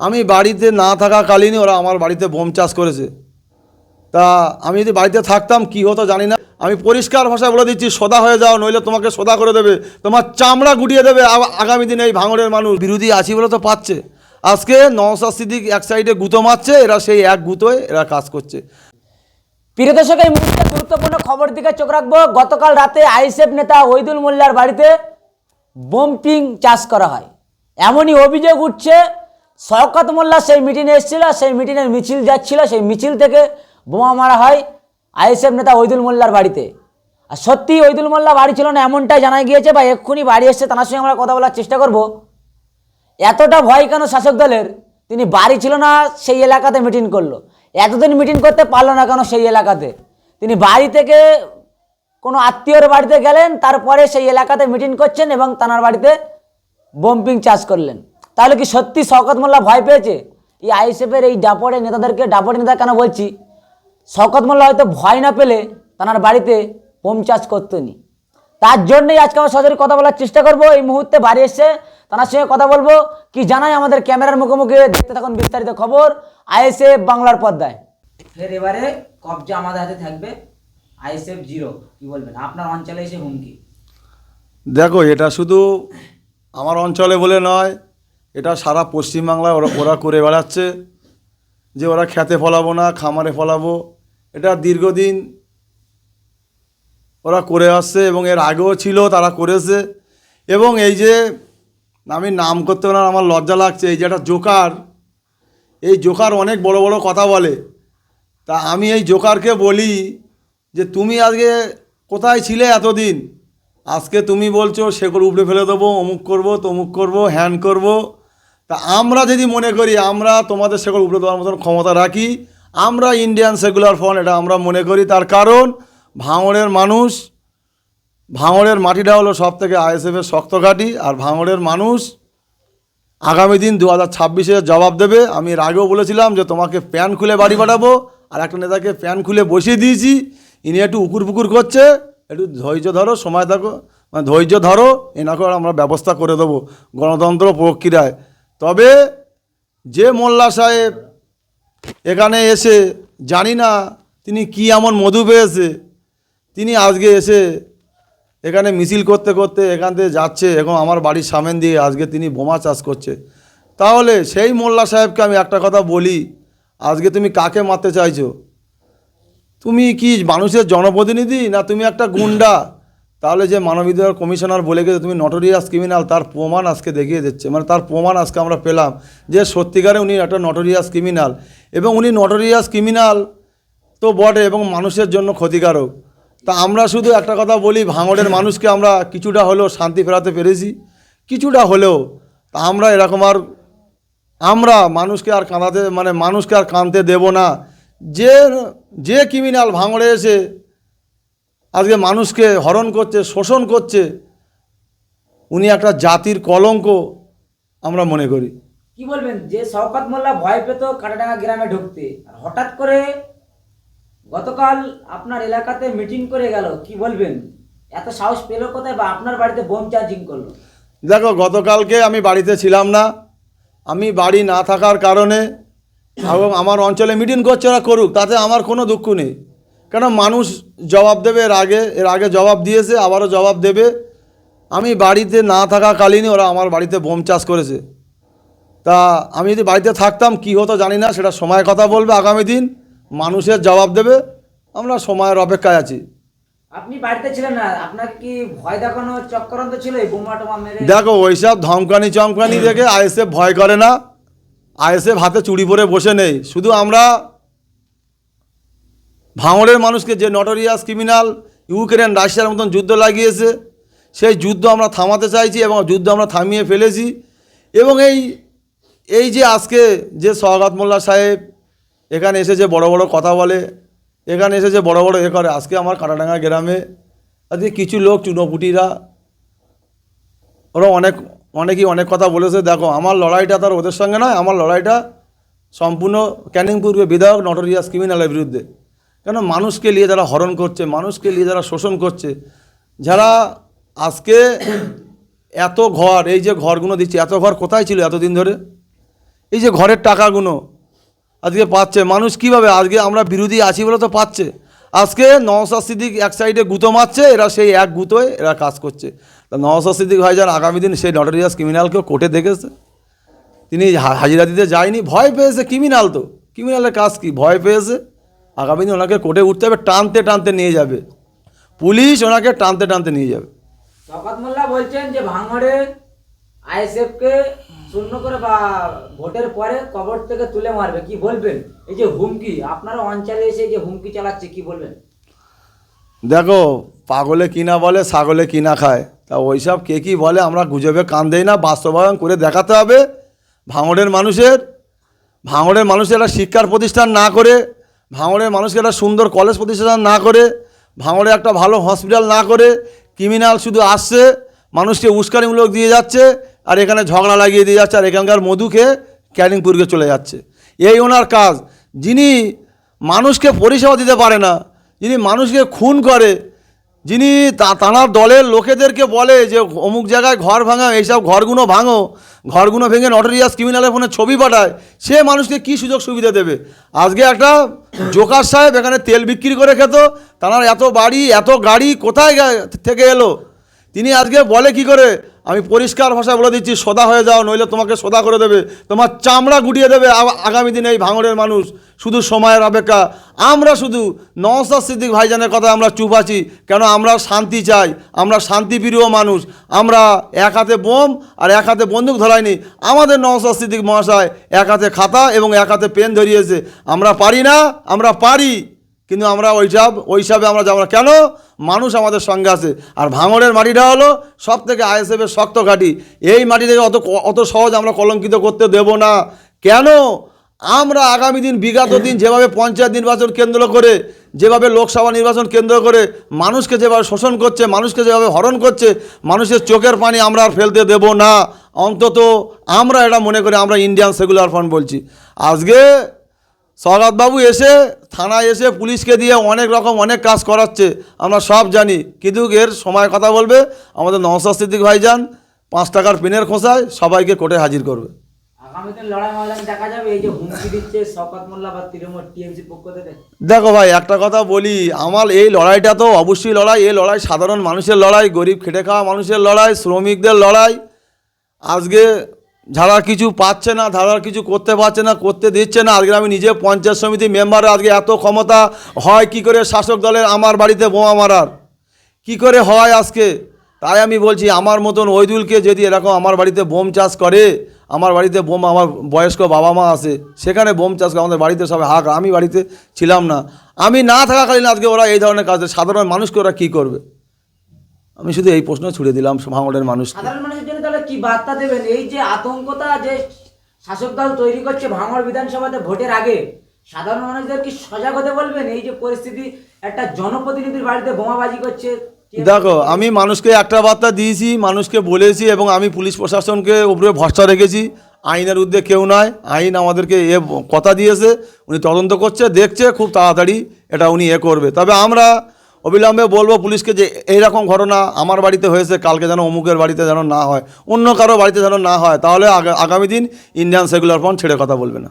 আমি বাড়িতে না থাকাকালীনই ওরা আমার বাড়িতে বোম চাষ করেছে। তা আমি যদি বাড়িতে থাকতাম, কি হতো জানি না। আমি পরিষ্কার ভাষায় বলে দিচ্ছি, সোদা হয়ে যাও, নইলে তোমাকে সোদা করে দেবে। তোমার চামড়া গুটিয়ে দেবে আগামী দিনে এই ভাঙড়ের মানুষ। বিরোধী আছি বলে তো পাচ্ছে। আজকে নওসাদ সিদ্দিক এক সাইডে গুঁতো মারছে, এরা সেই এক গুঁতোয় এরা কাজ করছে। প্রিয় দর্শক, এই মুহূর্তে গুরুত্বপূর্ণ খবর দিকে চোখ রাখব। গতকাল রাতে আইএসএফ নেতা ওহিদুল মোল্লার বাড়িতে বোমপিং চাষ করা হয়। এমনই অভিযোগ উঠছে শওকত মোল্লা সেই মিটিংয়ে এসেছিল, সেই মিটিংয়ের মিছিল যাচ্ছিল, সেই মিছিল থেকে বোমা মারা হয় আইএসএফ নেতা ওহিদুল মোল্লার বাড়িতে। আর সত্যি ওহিদুল মোল্লা বাড়ি ছিল না এমনটাই জানা গিয়েছে বা এক্ষুনি বাড়ি এসছে, তার সঙ্গে আমরা কথা বলার চেষ্টা করব। এতটা ভয় কেন শাসক দলের? তিনি বাড়ি ছিল না, সেই এলাকাতে মিটিং করল। এতদিন মিটিং করতে পারল না কেন সেই এলাকাতে? তিনি বাড়ি থেকে কোনো আত্মীয়র বাড়িতে গেলেন, তারপরে সেই এলাকাতে মিটিং করছেন এবং তানার বাড়িতে বোম্পিং চাষ করলেন। তাহলে কি সত্যি শওকত মোল্লা ভয় পেয়েছে? এই আইএসএফের এই ডাপড়ে নেতাদেরকে ডাপড়ে নেতা কেন বলছি? শওকত মোল্লা হয়তো ভয় না পেলে তানার বাড়িতে বোম চাষ করতেনি। তার জন্যই আজকে আমরা সরাসরি কথা বলার চেষ্টা করব। এই মুহূর্তে বাড়ি এসছে তার সঙ্গে কথা বলব। কি জানাই আমাদের ক্যামেরার মুখোমুখি দেখতে থাকুন বিস্তারিত খবর আইএসএফ বাংলার পর্দায়। ফের এবারে কবজা আমাদের হাতে থাকবে আইএসএফ জিরো। কি বলবেন? আপনার অঞ্চলে এসে হুমকি? দেখো এটা শুধু আমার অঞ্চলে বলে নয় এটা সারা পশ্চিমবাংলায় ওরা ওরা করে বেড়াচ্ছে, যে ওরা খেতে ফলাবো না, খামারে ফলাবো। এটা দীর্ঘদিন ওরা করে আসছে এবং এর আগেও ছিল, তারা করেছে। এবং এই যে আমি নাম করতে না, আমার লজ্জা লাগছে, এই যে একটা জোকার, এই জোকার অনেক বড় বড় কথা বলে। তা আমি এই জোকারকে বলি যে, তুমি আজকে কোথায় ছিলে এতদিন? আজকে তুমি বলছো সেগুলো উপড়ে ফেলে দেবো, অমুক করব, তমুক করব, হ্যান করব। তা আমরা যদি মনে করি আমরা তোমাদের সেগুলো উপরে দেওয়ার মতন ক্ষমতা রাখি, আমরা ইন্ডিয়ান সেকুলার ফ্রন্ট এটা আমরা মনে করি। তার কারণ, ভাঙড়ের মানুষ, ভাঙড়ের মাটিটা হলো সব থেকে আইএসএফের শক্ত ঘাঁটি, আর ভাঙড়ের মানুষ আগামী দিন দু হাজার ছাব্বিশে জবাব দেবে। আমি এর আগেও বলেছিলাম যে তোমাকে প্যান খুলে বাড়ি পাঠাবো, আর একটা নেতাকে প্যান খুলে বসিয়ে দিয়েছি। ইনি একটু উকুর পুকুর করছে, একটু ধৈর্য ধরো, সময় থাকো মানে ধৈর্য ধরো এনাকে আমরা ব্যবস্থা করে দেবো গণতন্ত্র প্রক্রিয়ায়। তবে যে মোল্লা সাহেব এখানে এসে জানি না তিনি কি এমন মধু পেয়েছে, তিনি আজকে এসে এখানে মিছিল করতে করতে এখান থেকে যাচ্ছে এবং আমার বাড়ির সামনে দিয়ে আজকে তিনি বোমা চাষ করছে। তাহলে সেই মোল্লা সাহেবকে আমি একটা কথা বলি, আজকে তুমি কাকে মারতে চাইছো? তুমি কি মানুষের জনপ্রতিনিধি না তুমি একটা গুন্ডা? তাহলে যে মানবাধিকার কমিশনার বলে গেছে, তুমি নটোরিয়াস ক্রিমিনাল তার প্রমাণ আজকে দেখিয়ে দিচ্ছে। মানে তার প্রমাণ আজকে আমরা পেলাম যে সত্যিকারে উনি একটা নটোরিয়াস ক্রিমিনাল এবং উনি নটোরিয়াস ক্রিমিনাল তো বটে এবং মানুষের জন্য ক্ষতিকারক। তা আমরা শুধু একটা কথা বলি, ভাঙড়ের মানুষকে আমরা কিছুটা হলেও শান্তি ফেরাতে পেরেছি, কিছুটা হলেও। তা আমরা এরকম আর, আমরা মানুষকে আর কাঁদাতে মানে মানুষকে আর কাঁদতে দেব না। যে যে ক্রিমিনাল ভাঙড়ে এসে আজকে মানুষকে হরণ করছে শোষণ করছে উনি একটা জাতির কলঙ্ক আমরা মনে করি। কি বলবেন? যে শওকত মোল্লা ভয় পেত কাটাডাঙ্গা গ্রামে ঢুকতে আর হঠাৎ করে গতকাল আপনার এলাকাতে মিটিং করে গেল কি বলবেন? এত সাহস পেল কোথায় বা আপনার বাড়িতে বোম চার্জিং করল? দেখো গতকালকে আমি বাড়িতে ছিলাম না। আমি বাড়ি না থাকার কারণে এবং আমার অঞ্চলে মিটিং করছে ওরা করুক তাতে আমার কোনো দুঃখ নেই। কেন মানুষ জবাব দেবে এর আগে এর আগে জবাব দিয়েছে আবারও জবাব দেবে। আমি বাড়িতে না থাকাকালীনই ওরা আমার বাড়িতে বোম চাষ করেছে। তা আমি যদি বাড়িতে থাকতাম কি হতো জানি না সেটা সময় কথা বলবে আগামী দিন। মানুষের জবাব দেবে আমরা সময়ের অপেক্ষায় আছি। আপনি বাড়িতে ছিলেন না আপনার কি ভয় দেখানো চক্রান্ত ছিল এই বোমা টোমা মেরে? দেখো ওইসব ধমকানি চমকানি দেখে আইএসএফ ভয় করে না। আইএসএফ হাতে চুড়ি পরে বসে নেই। শুধু আমরা ভাঙড়ের মানুষকে যে নটোরিয়াস ক্রিমিনাল ইউক্রেন রাশিয়ার মতন যুদ্ধ লাগিয়েছে, সেই যুদ্ধ আমরা থামাতে চাইছি এবং যুদ্ধ আমরা থামিয়ে ফেলেছি। এবং এই এই যে আজকে যে সওগাত মোল্লা সাহেব এখানে এসে যে বড় বড় কথা বলে, এখানে এসে যে বড় বড় এ করে, আজকে আমার কাটাডাঙ্গা গ্রামে আজকে কিছু লোক চুনোপুটিরা, ওরা অনেক, অনেকেই অনেক কথা বলেছে, দেখো আমার লড়াইটা তার ওদের সঙ্গে নয়, আমার লড়াইটা সম্পূর্ণ ক্যানিং পূর্বে বিধায়ক নটোরিয়াস ক্রিমিনালের বিরুদ্ধে। কেন মানুষকে নিয়ে যারা হরণ করছে, মানুষকে নিয়ে যারা শোষণ করছে, যারা আজকে এত ঘর, এই যে ঘরগুলো দিচ্ছে, এত ঘর কোথায় ছিল এতদিন ধরে? এই যে ঘরের টাকাগুলো আজকে পাচ্ছে, মানুষ কীভাবে আজকে আমরা বিরোধী আছি বলে তো পাচ্ছে? আজকে নওসাদ সিদ্দিক এক সাইডে গুঁতো মারছে, এরা সেই এক গুঁতোয় এরা কাজ করছে। তা নওসাদ সিদ্দিক ভাইজান আগামী দিন সেই নটোরিয়াস ক্রিমিনালকেও কোর্টে দেখেছে। তিনি হাজিরা দিতে যায়নি, ভয় পেয়েছে ক্রিমিনাল তো। ক্রিমিনালের কাজ কি? ভয় পেয়েছে। আগামী দিন ওনাকে কোর্টে উঠতে হবে টানতে টানতে নিয়ে যাবে। পুলিশ ওনাকে টানতে টানতে নিয়ে যাবে। শকত মোল্লা বলছেন যে ভাঙড়ে আইএসএফকে শূন্য করে বা ভোটের পরে কবর থেকে তুলে মারবে কি বলবেন? এই যে হুমকি আপনারা অঞ্চলে এসে যে হুমকি চালাচ্ছে কি বলবেন? দেখো পাগলে কিনা বলে ছাগলে কিনা খায়। তা ওইসব কে কী বলে আমরা গুজবে কান দেই না বাস্তবায়ন করে দেখাতে হবে। ভাঙড়ের মানুষের ভাঙড়ের মানুষের একটা শিক্ষার প্রতিষ্ঠান না করে ভাঙড়ের মানুষকে একটা সুন্দর কলেজ প্রতিষ্ঠান না করে, ভাঙড়ে একটা ভালো হসপিটাল না করে ক্রিমিনাল শুধু আসছে, মানুষকে উস্কানিমূলক দিয়ে যাচ্ছে, আর এখানে ঝগড়া লাগিয়ে দিয়ে যাচ্ছে, আর এখানকার মধু খেয়ে ক্যানিংপুরকে চলে যাচ্ছে। এই ওনার কাজ। যিনি মানুষকে পরিষেবা দিতে পারে না, যিনি মানুষকে খুন করে, যিনি তা- তাঁর দলের লোকেদেরকে বলে যে অমুক জায়গায় ঘর ভাঙা, এইসব ঘরগুলো ভাঙো, ঘরগুলো ভেঙে নটোরিয়াস ক্রিমিনালের ফোনে ছবি পাঠায়, সে মানুষকে কি সুযোগ সুবিধা দেবে? আজকে একটা জোকার সাহেব এখানে তেল বিক্রি করে খেত, তার এত বাড়ি, এত গাড়ি কোথায় থেকে এলো? তিনি আজকে বলে কি করে আমি পরিষ্কার ভাষায় বলে দিচ্ছি, সদা হয়ে যাও, নইলে তোমাকে সোদা করে দেবে। তোমার চামড়া গুটিয়ে দেবে আগামী দিনে এই ভাঙড়ের মানুষ। শুধু সময়ের অপেক্ষা। আমরা শুধু নওসাদ সিদ্দিক ভাইজানের কথা আমরা চুপ আছি। কেন আমরা শান্তি চাই। আমরা শান্তিপ্রিয় মানুষ। আমরা এক হাতে বোম আর এক হাতে বন্দুক ধরাইনি। আমাদের নওসাদ সিদ্দিক মহাশয় এক হাতে খাতা এবং এক হাতে পেন ধরিয়েছে। আমরা পারি না, আমরা পারি। কিন্তু আমরা ওইসব ওইসবে আমরা যাব না। কেন? মানুষ আমাদের সঙ্গে আছে। আর ভাঙড়ের মাটিটা হলো সব থেকে আইএসএফের শক্ত ঘাঁটি। এই মাটি থেকে অত অত সহজ আমরা কলঙ্কিত করতে দেব না। কেন? আমরা আগামী দিন, বিগত দিন যেভাবে পঞ্চায়েত নির্বাচন কেন্দ্র করে, যেভাবে লোকসভা নির্বাচন কেন্দ্র করে মানুষকে যেভাবে শোষণ করছে, মানুষকে যেভাবে হরণ করছে, মানুষের চোখের পানি আমরা আর ফেলতে দেব না। অন্তত আমরা এটা মনে করি, আমরা ইন্ডিয়ান সেকুলার ফান্ড বলছি। আজকে সৌগতবাবু এসে থানায় এসে পুলিশকে দিয়ে অনেক রকম অনেক কাজ করাচ্ছে। আমরা সব জানি। কিন্তু এর সময় কথা বলবে। আমাদের নওসাদ সিদ্দিক ভাইজান পাঁচ টাকার পেনের খোঁসায় সবাইকে কোর্টে হাজির করবে। দেখো ভাই একটা কথা বলি আমার এই লড়াইটা তো অবশ্যই লড়াই। এই লড়াই সাধারণ মানুষের লড়াই গরিব খেটে খাওয়া মানুষের লড়াই শ্রমিকদের লড়াই। আজকে যারা কিছু পাচ্ছে না যারা কিছু করতে পারছে না, করতে দিচ্ছে না। আজকে আমি নিজে পঞ্চায়েত সমিতি মেম্বার আজকে এত ক্ষমতা হয় কি করে শাসক দলের আমার বাড়িতে বোমা মারার? কি করে হয় আজকে? তাই আমি বলছি, আমার মতন ওইদুলকে যদি এরকম আমার বাড়িতে বোম চাষ করে, আমার বাড়িতে বোম, আমার বয়স্ক বাবা মা আছে, সেখানে বোম চাষ করে আমাদের বাড়িতে সবাই হাক, আমি বাড়িতে ছিলাম না। আমি না থাকাকালীন আজকে ওরা এই ধরনের কাজ, সাধারণ মানুষকে ওরা কী করবে? আমি শুধু এই প্রশ্ন ছুড়ে দিলাম, ভাঙড়ের মানুষকে। কি বার্তা দেবেন? এই যে আতঙ্কতা যে শাসক দল তৈরি করছে ভাঙড় বিধানসভাতে ভোটের আগে, সাধারণ মানুষদের কি সজাগ হতে বলবেন? এই যে পরিস্থিতি, একটা জনপ্রতিনিধির বাড়িতে বোমাবাজি করছে। দেখো, আমি মানুষকে একটা বার্তা দিয়েছি, মানুষকে বলেছি এবং আমি পুলিশ প্রশাসনকে উপরে ভরসা রেখেছি। আইনের ঊর্ধ্বে কেউ নয়। আইন আমাদেরকে এ কথা দিয়েছে, উনি তদন্ত করছে, দেখছে, খুব তাড়াতাড়ি এটা উনি এ করবে। তবে আমরা অবিলম্বে বলব পুলিশকে যে এইরকম ঘটনা আমার বাড়িতে হয়েছে, কালকে যেন অমুকের বাড়িতে যেন না হয়, অন্য কারও বাড়িতে যেন না হয়, তাহলে আগা- আগামী দিন ইন্ডিয়ান সেকুলার ফ্রন্ট ছেড়ে কথা বলবে না।